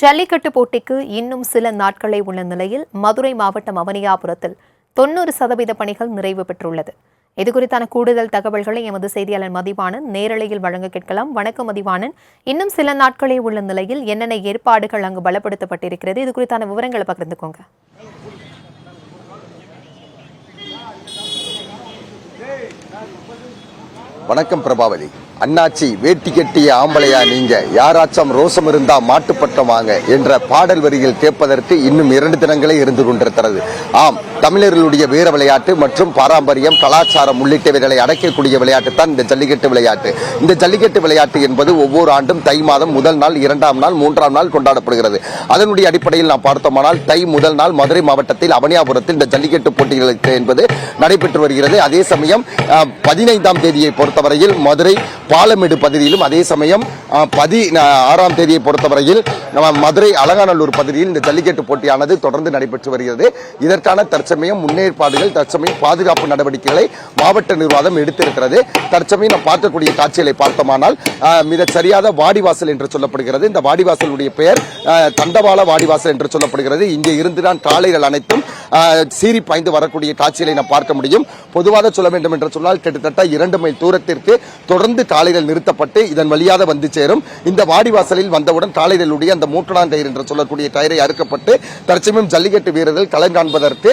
ஜல்லிக்கட்டு போட்டிக்கு இன்னும் சில நாட்களே உள்ள நிலையில் மதுரை மாவட்டம் அவனியாபுரத்தில் தொண்ணூறு சதவீத பணிகள் நிறைவு பெற்றுள்ளது. இதுகுறித்தான கூடுதல் தகவல்களை எமது செய்தியாளர் மதிவாணன் நேரலையில் வழங்க கேட்கலாம். வணக்கம் மதிவாணன். இன்னும் சில நாட்களே உள்ள நிலையில் என்னென்ன ஏற்பாடுகள் அங்கு பலப்படுத்தப்பட்டிருக்கிறது? இது குறித்தான விவரங்களை பகிர்ந்துக்கோங்க. வணக்கம் பிரபாவதி. அண்ணாச்சி வேட்டி கட்டிய ஆம்பளையா நீங்க? யாராச்சும் ரோசம் இருந்தா மாட்டுப்பட்டம் வாங்க என்ற பாடல் வரியில் கேட்பதற்கு இன்னும் இரண்டு தினங்களே இருந்து கொண்டிருக்கிறது. ஆம் தமிழர்களுடைய வீர விளையாட்டு மற்றும் பாரம்பரியம் கலாச்சாரம் உள்ளிட்டவைகளை அடைக்கக்கூடிய விளையாட்டு தான் இந்த ஜல்லிக்கட்டு விளையாட்டு. இந்த ஜல்லிக்கட்டு விளையாட்டு என்பது ஒவ்வொரு ஆண்டும் தை மாதம் முதல் நாள் இரண்டாம் நாள் மூன்றாம் நாள் கொண்டாடப்படுகிறது. அதனுடைய அடிப்படையில் நாம் பார்த்தோமானால் தை முதல் நாள் மதுரை மாவட்டத்தில் அவனியாபுரத்தில் இந்த ஜல்லிக்கட்டு போட்டிகளுக்கு என்பது நடைபெற்று வருகிறது. அதே சமயம் பதினைந்தாம் தேதியை பொறுத்தவரையில் மதுரை பாலமேடு பகுதியிலும் அதே சமயம் பதி ஆறாம் தேதியை பொறுத்தவரையில் மதுரை அலங்காநல்லூர் பகுதியில் இந்த ஜல்லிக்கட்டு போட்டியானது தொடர்ந்து நடைபெற்று வருகிறது. இதற்கான தற்சமயம் முன்னேற்பாடுகள் தற்சமயம் பாதுகாப்பு நடவடிக்கைகளை மாவட்ட நிர்வாகம் எடுத்திருக்கிறது. தற்சமயம் நாம் பார்க்கக்கூடிய காட்சிகளை பார்த்தோமானால் மிக சரியாத வாடிவாசல் என்று சொல்லப்படுகிறது. இந்த வாடிவாசலுடைய பெயர் தண்டவாள வாடிவாசல் என்று சொல்லப்படுகிறது. இங்கே இருந்துதான் காளைகள் அனைத்தும் சீறி பாய்ந்து வரக்கூடிய காட்சிகளை நாம் பார்க்க முடியும். பொதுவாக சொல்ல வேண்டும் என்று சொன்னால் கிட்டத்தட்ட இரண்டு மைல் தூரத்திற்கு தொடர்ந்து காளைகள் நிறுத்தப்பட்டு இதன் வழியாக வந்து சேரும். இந்த வாடிவாசலில் வந்தவுடன் காளைகளுடைய அந்த மூட்டடான் டயர் என்று சொல்லக்கூடிய டயரை அறுக்கப்பட்டு தற்சமயம் ஜல்லிக்கட்டு வீரர்கள் களம் காண்பதற்கு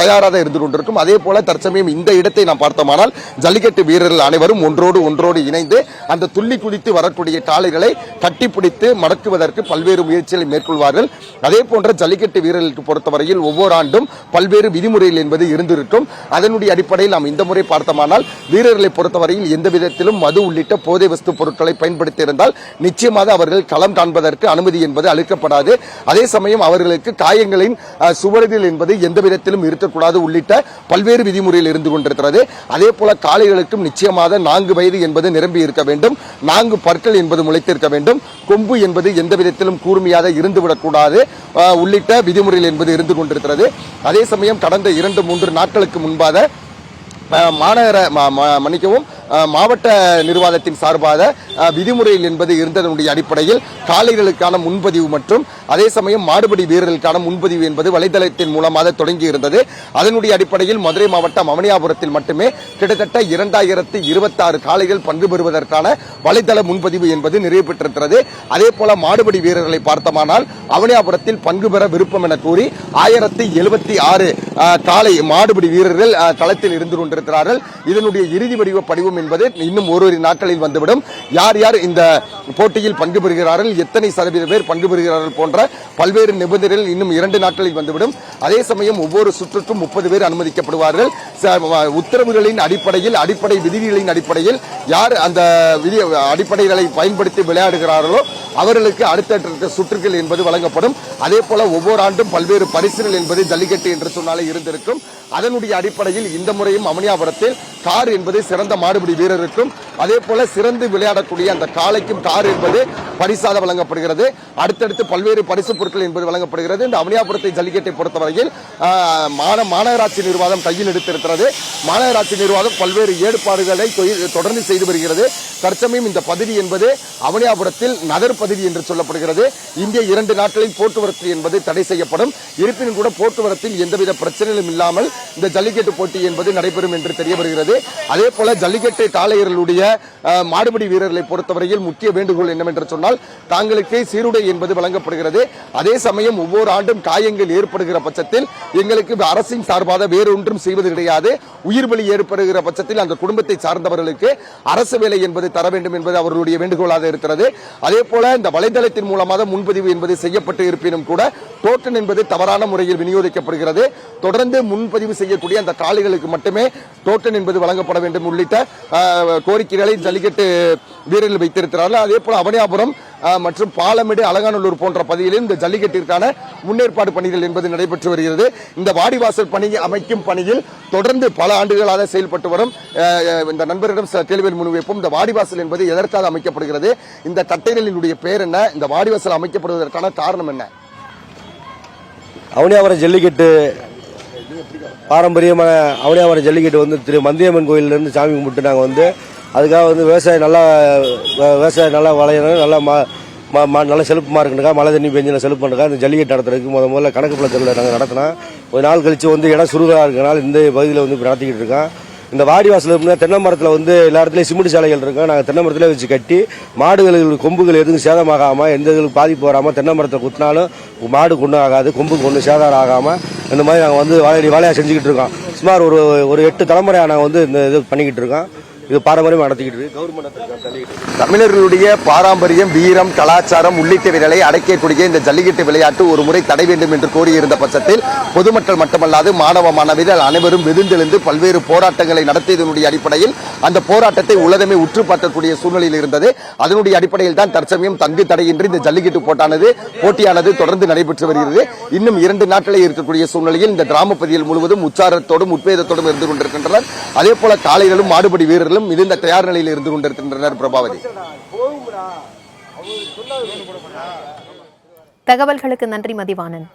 தயாராக இருந்து கொண்டிருக்கும். அதே போல தற்சமயம் இந்த இடத்தை நாம் பார்த்தோமானால் ஜல்லிக்கட்டு வீரர்கள் அனைவரும் ஒன்றோடு ஒன்றோடு இணைந்து அந்த துள்ளி குதித்து வரக்கூடிய காளைகளை கட்டிப்பிடித்து மடக்குவதற்கு பல்வேறு முயற்சிகளை மேற்கொள்வார்கள். அதே போன்ற ஜல்லிக்கட்டு வீரர்களுக்கு பொறுத்தவரையில் ஒவ்வொரு ஆண்டும் பல்வேறு விதிமுறைகள் என்பது இருந்திருக்கும். அதனுடைய அடிப்படையில் நாம் இந்த முறை பார்த்தோமானால் வீரர்கள் பொறுத்தவரையில் எந்த விதத்திலும் மது உள்ளிட்ட போதை வஸ்து பொருட்களை பயன்படுத்தியிருந்தால் நிச்சயமாக அவர்கள் களம் காண்பதற்கு அனுமதி என்பது அளிக்கப்படாது. அதே சமயம் அவர்களுக்கு காயங்களின் அஹ், சுவடுகள் என்பது எந்த விதத்திலும் இருக்கக்கூடாது உள்ளிட்ட பல்வேறு விதிமுறையில் இருந்து கொண்டிருக்கிறது. அதே போல காளைகளுக்கும் நிச்சயமாக நான்கு வயது என்பது நிரம்பி இருக்க வேண்டும். நான்கு பற்கள் என்பது முளைத்திருக்க வேண்டும். கொம்பு என்பது எந்த விதத்திலும் கூர்மையாக இருந்துவிடக்கூடாது. உள்ளிட்ட விதிமுறைகள் என்பது இருந்து கொண்டிருக்கிறது. அதே சமயம் கடந்த இரண்டு மூன்று நாட்களுக்கு முன்பாக மாநகர ம- ம- மன்னிக்கவும் மாவட்ட நிர்வாகத்தின் சார்பாக விதிமுறையில் விதிமுறைகள் என்பது இருந்ததனுடைய அடிப்படையில் காலைகளுக்கான முன்பதிவு மற்றும் அதே சமயம் மாடுபடி வீரர்களுக்கான முன்பதிவு என்பது வலைதளத்தின் மூலமாக தொடங்கி இருந்தது அதனுடைய அடிப்படையில் மதுரை மாவட்டம் அவனியாபுரத்தில் மட்டுமே கிட்டத்தட்ட இரண்டாயிரத்தி இருபத்தாறு காளைகள் பங்கு பெறுவதற்கான வலைதள முன்பதிவு என்பது நிறைவு பெற்றிருக்கிறது. அதே போல மாடுபடி வீரர்களை பார்த்தோமானால் அவனியாபுரத்தில் பங்கு பெற விருப்பம் என கூறி ஆயிரத்தி எழுபத்தி ஆறு காலை மாடுபிடி வீரர்கள் களத்தில் இருந்து கொண்டிருக்கிறார்கள். இதனுடைய இறுதி வடிவ படிவம் என்பது இன்னும் ஒரு நாட்களில் வந்துவிடும். யார் யார் இந்த போட்டியில் பங்கு பெறுகிறார்கள் எத்தனை சதவீத பேர் பங்கு பெறுகிறார்கள் போன்ற பல்வேறு நிபந்தனைகள் இன்னும் இரண்டு நாட்களில் வந்துவிடும். அதே சமயம் ஒவ்வொரு சுற்றுக்கும் முப்பது பேர் அனுமதிக்கப்படுவார்கள். உத்தரவுகளின் அடிப்படையில் அடிப்படை விதிகளின் அடிப்படையில் யார் அந்த விதி அடிப்படைகளை பயன்படுத்தி விளையாடுகிறார்களோ அவர்களுக்கு அடுத்தடுத்த சுற்றுகள் என்பது வழங்கப்படும். அதே போல ஒவ்வொரு ஆண்டும் பல்வேறு பரிசுகள் என்பது ஜல்லிக்கட்டு என்று சொன்னாலே இருந்திருக்கும். அதனுடைய அடிப்படையில் இந்த முறையும் அமனியாபுரத்தில் கார் என்பது சிறந்த மாடுபிடி வீரருக்கும் அதே போல சிறந்து விளையாடக்கூடிய அந்த காளைக்கும் கார் என்பது பரிசாக வழங்கப்படுகிறது. அடுத்தடுத்து பல்வேறு பரிசு பொருட்கள் என்பது வழங்கப்படுகிறது. இந்த அமனியாபுரத்தை ஜல்லிக்கட்டை பொறுத்தவரையில் மாந- மாநகராட்சி நிர்வாகம் கையில் எடுத்திருக்கிறது. மாநகராட்சி நிர்வாகம் பல்வேறு ஏற்பாடுகளை தொடர்ந்து செய்து வருகிறது. தற்சமயம் இந்த பகுதி என்பது அவனியாபுரத்தில் நகர் பகுதி என்று சொல்லப்படுகிறது. இந்திய இரண்டு நாட்களில் போக்குவரத்து என்பது தடை செய்யப்படும். இருப்பினும் கூட போக்குவரத்தில் எந்தவித பிரச்சனைகளும் இல்லாமல் இந்த ஜல்லிக்கட்டு போட்டி என்பது நடைபெறும் என்று தெரிய வருகிறது. அதே போல ஜல்லிக்கட்டு காளையர்களுடைய மாடுபிடி வீரர்களை பொறுத்தவரையில் முக்கிய வேண்டுகோள் என்னவென்று சொன்னால் தாங்களுக்கு சீருடை என்பது வழங்கப்படுகிறது. அதே சமயம் ஒவ்வொரு ஆண்டும் காயங்கள் ஏற்படுகிற பட்சத்தில் எங்களுக்கு அரசின் சார்பாக வேறொன்றும் செய்வது கிடையாது. உயிர் பலி ஏற்படுகிற பட்சத்தில் அந்த குடும்பத்தை சார்ந்தவர்களுக்கு அரசு வேலை என்பது தர வேண்டும் என்பது அவர்களுடைய வேண்டுகோளாக இருக்கிறது. அதே போல இந்த வலைதளத்தின் மூலமாக முன்பதிவு என்பது செய்யப்பட்டு இருப்பினும் கூட டோக்கன் என்பது தவறான முறையில் விநியோகிக்கப்படுகிறது. தொடர்ந்து முன்பதிவு செய்யக்கூடிய அந்த காளைகளுக்கு மட்டுமே டோக்கன் என்பது வழங்கப்பட வேண்டும் உள்ளிட்ட கோரிக்கைகளை ஜல்லிக்கட்டு வீரர்கள் வைத்திருக்கிறார்கள். அதே போல அவனியாபுரம் மற்றும் பாலமேடு அலங்காநல்லூர் போன்ற பகுதிகளில் இந்த ஜல்லிக்கட்டிற்கான முன்னேற்பாடு பணிகள் என்பது நடைபெற்று வருகிறது. இந்த வாடிவாசல் பணி அமைக்கும் பணியில் தொடர்ந்து பல ஆண்டுகளாக செயல்பட்டு வரும் இந்த நண்பரிடம் சில கேள்விகள் முன்வைப்போம். இந்த வாடிவாசல் என்பது எதற்காக அமைக்கப்படுகிறது? இந்த தட்டைகளினுடைய பெயர் என்ன? இந்த வாடிவாசல் அமைக்கப்படுவதற்கான காரணம் என்ன? அவனியாவரம் ஜல்லிக்கட்டு பாரம்பரியமான அவனியாவரம் ஜல்லிக்கட்டு வந்து திரு மந்தியம்மன் கோயிலிருந்து சாமி கும்பிட்டு நாங்கள் வந்து அதுக்காக வந்து விவசாயம் நல்லா விவசாயம் நல்லா வளையணும் நல்லா மா ம- ம- நல்லா செழிப்புமா இருக்குனுக்கா மழை தண்ணி பெஞ்சில் செழிப்பு பண்ணுக்கா இந்த ஜல்லிக்கட்டு நடத்துறதுக்கு முத முதல்ல கணக்கு பழத்தில் நாங்கள் நடத்தினோம் ஒரு நாள் கழித்து வந்து இடம் சுருகா இருக்கனால இந்த பகுதியில் வந்து இப்ப நடத்திக்கிட்டு இருக்கோம். இந்த வாடி வாசல் தென்னை மரத்தில் வந்து எல்லா இடத்துலையும் சிமெண்ட் சாலைகள் இருக்கும் நாங்கள் தென்னை மரத்தில் வச்சு கட்டி மாடுகளுக்கு கொம்புகள் எதுவும் சேதமாகாமல் எந்த இதுக்கு பாதிப்பு வராமல் தென்னை மரத்தை குத்தினாலும் மாடு கொண்டு ஆகாது கொம்புக்கு ஒன்றும் சேதாரம் ஆகாமல் இந்த மாதிரி நாங்கள் வந்து வாழையடி வாழையாக செஞ்சுக்கிட்டு இருக்கோம். சுமார் ஒரு ஒரு எட்டு தலைமுறையாக நாங்கள் வந்து இந்த இது பண்ணிக்கிட்டு இருக்கோம். இது பாரம்பரியம் நடத்திக்கிட்டு இருக்கு. கவர்மெண்ட் தமிழர்களுடைய பாரம்பரியம் வீரம் கலாச்சாரம் உள்ளிட்டவைகளை அடக்கக்கூடிய இந்த ஜல்லிக்கட்டு விளையாட்டு ஒரு முறை தடை வேண்டும் என்று கோரியிருந்த பட்சத்தில் பொதுமக்கள் மட்டுமல்லாது மாணவ மாணவிகள் அனைவரும் வெகுந்தெழுந்து பல்வேறு போராட்டங்களை நடத்தியதனுடைய அடிப்படையில் அந்த போராட்டத்தை உலகமே உற்று பார்க்கக்கூடிய சூழ்நிலையில் இருந்தது. அதனுடைய அடிப்படையில் தான் தற்சமயம் தங்கு தடையின்றி இந்த ஜல்லிக்கட்டு போட்டானது போட்டியானது தொடர்ந்து நடைபெற்று வருகிறது. இன்னும் இரண்டு நாட்களே இருக்கக்கூடிய சூழ்நிலையில் இந்த கிராம பகுதியில் முழுவதும் உச்சாரத்தோடும் உத்வேகத்தோடும் இருந்து கொண்டிருக்கின்றனர். அதே போல காலையிலும் மாடுபடி வீரர்களும் மிகுந்த தயார் நிலையில் இருந்து கொண்டிருக்கின்றனர் பிரபாவதி. தகவல்களுக்கு நன்றி மதிவாணன்.